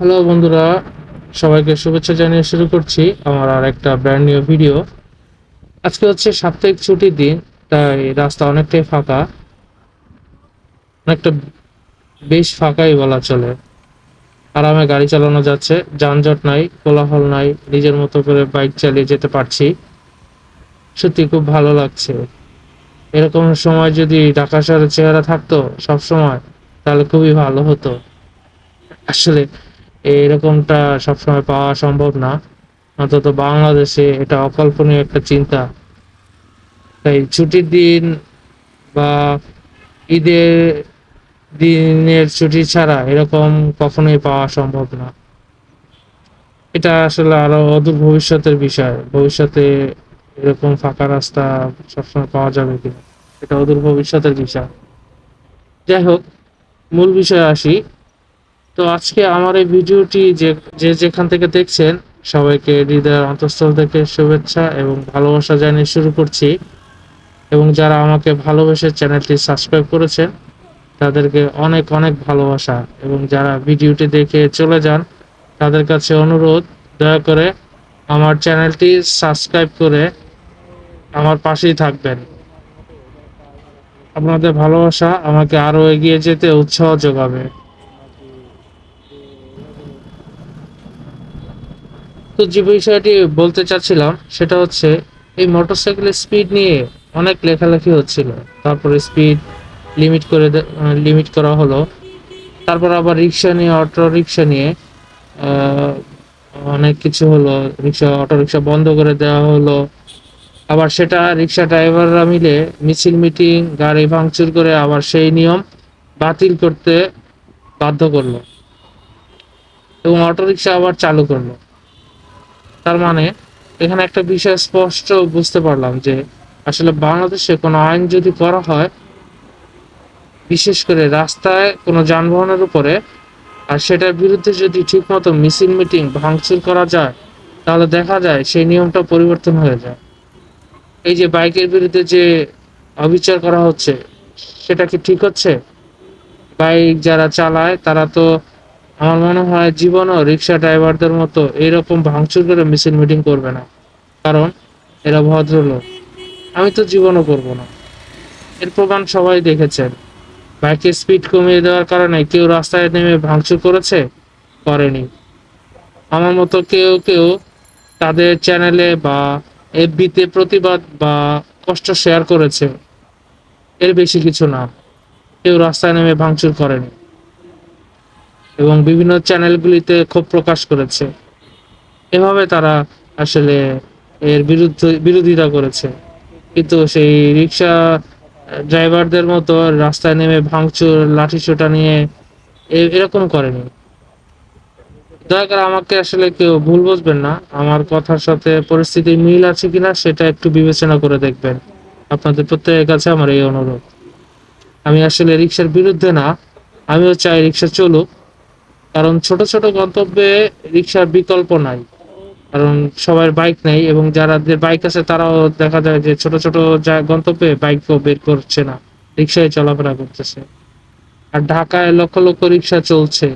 Hello বন্ধুরা। সবাইকে শুভেচ্ছা জানিয়ে শুরু করছি আমার আর একটা ব্র্যান্ড নিউ ভিডিও আজকে হচ্ছে সাপ্তাহিক ছুটির দিন, তাই রাস্তা অনেকটাই ফাঁকা। অনেকটা বেশ ফাঁকাই বলা চলে। আরামে গাড়ি চালানো যাচ্ছে, যানজট নাই, কোলাহল নাই, নিজের মতো করে বাইক চালিয়ে যেতে পারছি। সত্যি খুব ভালো লাগছে। এরকম সময় যদি ঢাকা শহরের চেহারা থাকতো সব সময় তাহলে খুবই ভালো হতো। আসলে এরকমটা সবসময় পাওয়া সম্ভব না। অন্তত বাংলাদেশে এটা অকল্পনীয় একটা চিন্তা। তাই ছুটির দিন বা ঈদের দিনের ছুটি ছাড়া এরকম কখনোই পাওয়া সম্ভব না। এটা আসলে আরও অদূর ভবিষ্যতের বিষয়। ভবিষ্যতে এরকম ফাঁকা রাস্তা সবসময় পাওয়া যাবে কিনা, এটা অদূর ভবিষ্যতের বিষয়। যাই হোক, মূল বিষয়ে আসি। তো আজকে আমার এই ভিডিওটি যে যে যেখান থেকে দেখছেন, সবাইকে হৃদয়ের অন্তঃস্থল থেকে শুভেচ্ছা এবং ভালোবাসা জানিয়ে শুরু করছি। এবং যারা আমাকে ভালোবেসে চ্যানেলটি সাবস্ক্রাইব করেছেন, তাদেরকে অনেক অনেক ভালোবাসা। এবং যারা ভিডিওটি দেখে চলে যান, তাদের কাছে অনুরোধ, দয়া করে আমার চ্যানেলটি সাবস্ক্রাইব করে আমার পাশেই থাকবেন। আপনাদের ভালোবাসা আমাকে আরও এগিয়ে যেতে উৎসাহ যোগাবে। তো যে বিষয়টি বলতে চাচ্ছিলাম, সেটা হচ্ছে এই মোটরসাইকেলের স্পিড নিয়ে অনেক লেখালেখি হচ্ছিল। তারপরে স্পিড লিমিট করে লিমিট করা হলো। তারপর আবার রিক্সা নিয়ে অটো রিক্সা নিয়ে অনেক কিছু হলো। রিক্সা অটো রিক্সা বন্ধ করে দেওয়া হলো। আবার সেটা রিক্সা ড্রাইভাররা মিলে মিছিল, মিটিং, গাড়ি ভাঙচুর করে আবার সেই নিয়ম বাতিল করতে বাধ্য করল। এবং অটো রিক্সা আবার চালু করল। তার মানে এখানে একটা বিষয় স্পষ্ট বুঝতে পারলাম যে আসলে বাংলাদেশে কোনো আইন যদি করা হয়, বিশেষ করে রাস্তায় কোনো যানবাহনের উপরে, আর সেটার বিরুদ্ধে যদি ঠিকমতো মিছিল, মিটিং ভাঙচুর করা যায়, তাহলে দেখা যায় সেই নিয়মটা পরিবর্তন হয়ে যায়। এই যে বাইকের বিরুদ্ধে যে অবিচার করা হচ্ছে, সেটা কি ঠিক হচ্ছে? বাইক যারা চালায়, তারা তো আমার মনে হয় জীবনও রিক্সা ড্রাইভারদের মতো এইরকম ভাঙচুর করে মিছিল মিটিং করবে না। কারণ এরা ভদ্রলোক। আমি তো জীবনও করব না। এর প্রমাণ সবাই দেখেছেন। বাইকের স্পিড কমিয়ে দেওয়ার কারণে কেউ রাস্তায় নেমে ভাঙচুর করেছে? করেনি। আমার মতো কেউ কেউ তাদের চ্যানেলে বা এফবিতে প্রতিবাদ বা কষ্ট শেয়ার করেছে। এর বেশি কিছু না। কেউ রাস্তায় নেমে ভাঙচুর করেনি। এবং বিভিন্ন চ্যানেলগুলিতে ক্ষোভ প্রকাশ করেছে। এভাবে তারা আসলে এর বিরুদ্ধে, বিরোধিতা করেছে। কিন্তু সেই রিক্সা ড্রাইভারদের মতো রাস্তায় নেমে ভাঙচুর, লাঠিসোঁটা নিয়ে এরকম করেনি। দয়া করে আমাকে আসলে কেউ ভুল বুঝবেন না। আমার কথার সাথে পরিস্থিতির মিল আছে কিনা সেটা একটু বিবেচনা করে দেখবেন। আপনাদের প্রত্যেকের কাছে আমার এই অনুরোধ। আমি আসলে রিক্সার বিরুদ্ধে না, আমিও চাই রিক্সা চলুক। কারণ ছোট ছোট গন্তব্যে রিক্সার বিকল্প নাই। কারণ সবার বাইক নেই এবং যারা বাইক আছে তারাও দেখা যায় যে ছোট ছোট গন্তব্যে বাইকও বের করছে না। রিক্সায় চলাফেরা করতেছে। আর ঢাকায় লক্ষ লক্ষ রিক্সা চলছে।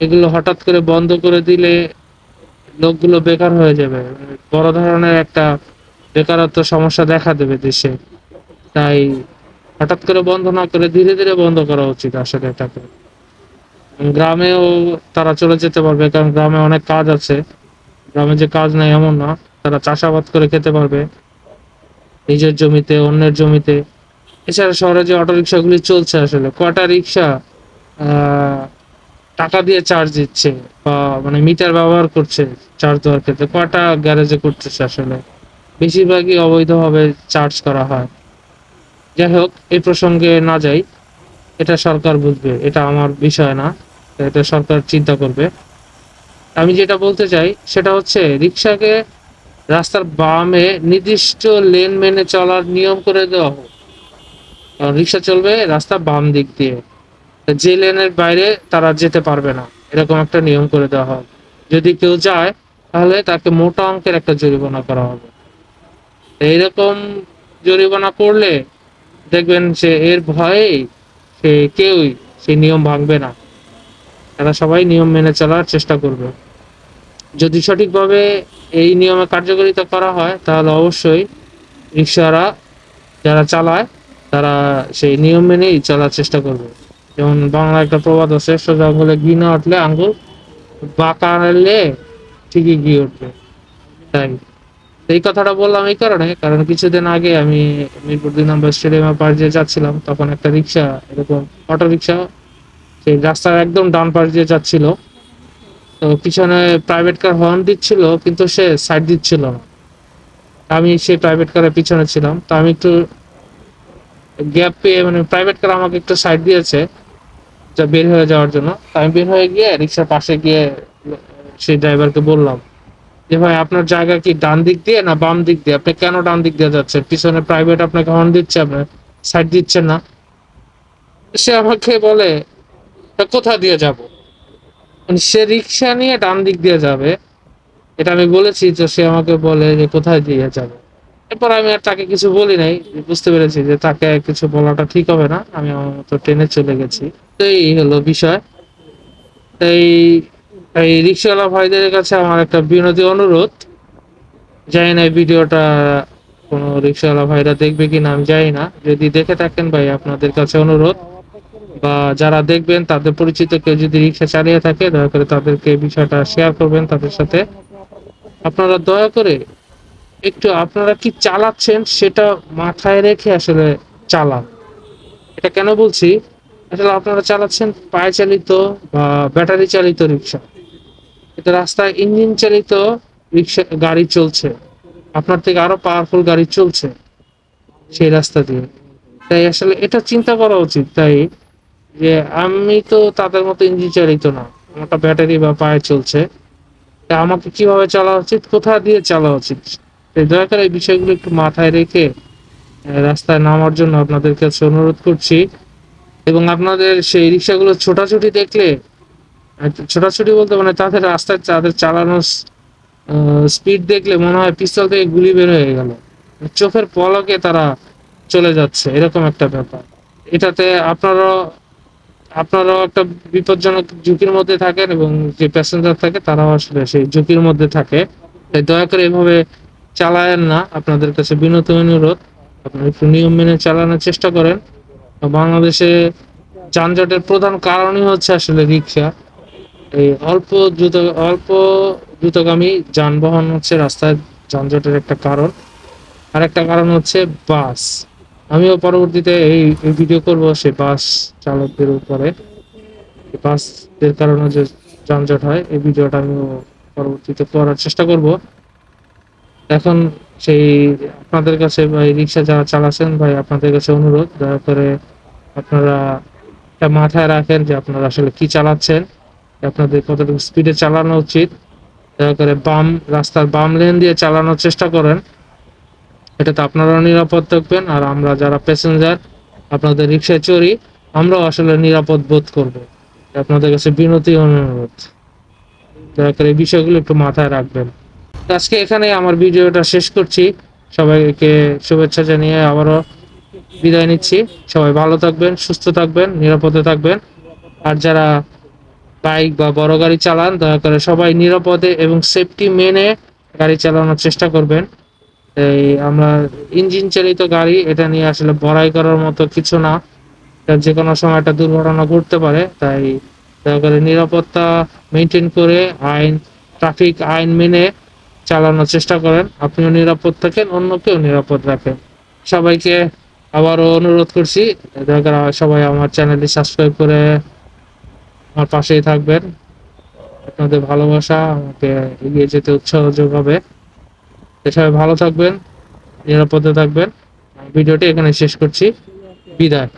এগুলো হঠাৎ করে বন্ধ করে দিলে লোকগুলো বেকার হয়ে যাবে। বড় ধরনের একটা বেকারত্ব সমস্যা দেখা দেবে দেশে। তাই হঠাৎ করে বন্ধ না করে ধীরে ধীরে বন্ধ করা উচিত আসলে এটাকে। গ্রামেও তারা চলে যেতে পারবে, কারণ গ্রামে অনেক কাজ আছে। গ্রামে যে কাজ নাই এমন না, তারা চাষাবাদ করে খেতে পারবে। নিজের জমিতে, অন্যের জমিতে। এছাড়া শহরে যে অটো রিক্সাগুলি চলছে আসলে, কটা রিক্সা টাকা দিয়ে চার্জ দিচ্ছে বা মানে মিটার ব্যবহার করছে চার্জ দেওয়ার ক্ষেত্রে, কটা গ্যারেজে করতেছে আসলে। বেশিরভাগই অবৈধভাবে চার্জ করা হয়। যাই হোক এই প্রসঙ্গে না যাই, এটা সরকার বুঝবে, এটা আমার বিষয় না। এটা সরকার চিন্তা করবে। আমি যেটা বলতে চাই, সেটা হচ্ছে রিক্সাকে রাস্তার বামে নির্দিষ্ট লেন মেনে চলার নিয়ম করে দেওয়া হোক। কারণ রিক্সা চলবে রাস্তা বাম দিক দিয়ে। যে লেনের বাইরে তারা যেতে পারবে না। এরকম একটা নিয়ম করে দেওয়া হবে যদি কেউ যায়, তাহলে তাকে মোটা অঙ্কের একটা জরিমানা করা হবে। এইরকম জরিমানা করলে দেখবেন যে এর ভয়ে সে কেউই সেই নিয়ম ভাঙবে না। এরা সবাই নিয়ম মেনে চলার চেষ্টা করবে। যদি সঠিকভাবে এই নিয়মে কার্যকারিতা করা হয়, তাহলে অবশ্যই রিক্সারা যারা চালায়, তারা সেই নিয়ম মেনেই চলার চেষ্টা করবে। যেমন বাংলা একটা প্রবাদ আছে, সোজা আঙ্গুলে ঘি না উঠলে আঙ্গুল, বাঁকা আনলে ঠিকই ঘি উঠবে। তাই। এই কথাটা বললাম এই কারণে, কারণ কিছুদিন আগে আমি মিরপুর দুই নম্বর স্টেডিয়ামের পাশ যাচ্ছিলাম, তখন একটা রিক্সা এরকম অটো রিক্সা সেই রাস্তার একদম ডান পাশ দিয়ে যাচ্ছিল। তো পিছনে প্রাইভেট কার হর্ন দিচ্ছিল, কিন্তু সে সাইড দিচ্ছিল না। আমি সেই প্রাইভেট কারের পিছনে ছিলাম। তো আমি একটু গ্যাপ পেয়ে মানে প্রাইভেট কার আমাকে একটু সাইড দিয়েছে, যা বের হয়ে যাওয়ার জন্য। তো আমি বের হয়ে গিয়ে রিক্সার পাশে গিয়ে সেই ড্রাইভারকে বললাম যে, ভাই, আপনার জায়গা কি ডান দিক দিয়ে না বাম দিক দিয়ে? আপনি কেন ডান দিক দিয়ে যাচ্ছেন? পিছনে প্রাইভেট আপনাকে হর্ন দিচ্ছে, আপনার সাইড দিচ্ছেন না। সে আমাকে বলে "তা কোথা দিয়ে যাব? মানে সে রিক্সা নিয়ে ডান দিক দিয়ে যাবে। এটা আমি বলেছি তো সে আমাকে বলে যে কোথায় দিয়ে যাবে। এরপর আমি আর তাকে কিছু বলি নাই। বুঝতে পেরেছি যে তাকে কিছু বলাটা ঠিক হবে না। আমি আমার মতো ট্রেনে চলে গেছি। তো এই হলো বিষয়। এই এই রিক্সাওয়ালা ভাইদের কাছে আমার একটা বিনোদী অনুরোধ। জানি না ভিডিওটা কোনো রিক্সাওয়ালা ভাইরা দেখবে কিনা, আমি জানি না। যদি দেখে থাকেন ভাই, আপনাদের কাছে অনুরোধ। বা যারা দেখবেন তাদের পরিচিত কেউ যদি রিক্সা চালিয়ে থাকে, দয়া করে তাদেরকে বিষয়টা শেয়ার করবেন তাদের সাথে। আপনারা দয়া করে একটু আপনারা কি চালাচ্ছেন সেটা মাথায় রেখে আসলে চালান। এটা কেন বলছি? আসলে আপনারা চালাচ্ছেন পায়ে চালিত বা ব্যাটারি চালিত রিক্সা। এটা রাস্তায় ইঞ্জিন চালিত রিক্সা গাড়ি চলছে। আপনার থেকে আরও পাওয়ারফুল গাড়ি চলছে সেই রাস্তা দিয়ে। তাই আসলে এটা চিন্তা করা উচিত। তাই যে আমি তো তাদের মতো ইঞ্জিন চালিত না। আমারটা ব্যাটারি বা পায়ে চলছে। তা আমাকে কীভাবে চালা উচিত? কোথা দিয়ে চালা উচিত? দয়া করে এই বিষয়গুলো একটু মাথায় রেখে রাস্তায় নামার জন্য আপনাদের কাছে অনুরোধ করছি। এবং আপনাদের সেই রিক্সাগুলো ছোটাছুটি দেখলে ছোটাছুটি বলতে মানে তাদের রাস্তায় তাদের চালানোর স্পিড দেখলে মনে হয় পিস্তল থেকে গুলি বের হয়ে গেল। চোখের পলকে তারা চলে যাচ্ছে। এরকম একটা ব্যাপার। এটাতে আপনারাও আপনারাও একটা বিপজ্জনক ঝুঁকির মধ্যে থাকেন এবং যে প্যাসেঞ্জার থাকে, তারাও আসলে সেই ঝুঁকির মধ্যে থাকে। তাই দয়া করে এভাবে চালায়েন না। আপনাদের কাছে বিনত, অনুরোধ, আপনারা একটু নিয়ম মেনে চালানোর চেষ্টা করেন। বাংলাদেশে যানজটের প্রধান কারণই হচ্ছে আসলে রিক্সা। এই অল্প দ্রুত, অল্প দ্রুতগামী যানবাহন হচ্ছে রাস্তায় যানজটের একটা কারণ। আর একটা কারণ হচ্ছে বাস। আমিও পরবর্তীতে এই ভিডিও করব সেই বাস চালকদের উপরে। এই বাসদের কারণে যে যানজট হয়, এই ভিডিওটা আমিও পরবর্তীতে করার চেষ্টা করব। এখন সেই আপনাদের কাছে ভাই রিক্সা যারা চালাচ্ছেন, ভাই আপনাদের কাছে অনুরোধ, দয়া করে আপনারা এটা মাথায় রাখেন যে আপনারা আসলে কি চালাচ্ছেন আপনাদের কতটুকু স্পিডে চালানো উচিত। দয়া করে বাম, রাস্তার বাম লেন দিয়ে চালানোর চেষ্টা করেন। এটাতে আপনারাও নিরাপদ থাকবেন আর আমরা যারা প্যাসেঞ্জার আপনাদের রিক্সায় চড়ি, আমরাও আসলে নিরাপদ বোধ করব। আপনাদের কাছে বিনতি অনুরোধ। দয়া করে এই বিষয়গুলো একটু মাথায় রাখবেন। আজকে এখানে আমার ভিডিওটা শেষ করছি। সবাইকে শুভেচ্ছা জানিয়ে আবারও বিদায় নিচ্ছি। সবাই ভালো থাকবেন, সুস্থ থাকবেন, নিরাপদে থাকবেন। আর যারা বাইক বা বড় গাড়ি চালান, দয়া করে সবাই নিরাপদে এবং সেফটি মেনে গাড়ি চালানোর চেষ্টা করবেন। এই আমরা ইঞ্জিন চালিত গাড়ি, এটা নিয়ে আসলে বড়াই করার মতো কিছু না। যে কোনো সময় একটা দুর্ঘটনা ঘটতে পারে, তাই দয়া করে নিরাপত্তা মেনটেন করে আইন ট্রাফিক আইন মেনে চালানোর চেষ্টা করেন। আপনিও নিরাপদ থাকেন, অন্যকেও নিরাপদ রাখেন। সবাইকে আবারও অনুরোধ করছি, দয়া করে সবাই আমার চ্যানেলটি সাবস্ক্রাইব করে আমার পাশেই থাকবেন। আপনাদের ভালোবাসা আমাকে এগিয়ে যেতে উৎসাহ যোগাবে। সবাই ভালো থাকবেন নিরাপদে থাকবেন। ভিডিওটি এখানে শেষ করছি। বিদায়।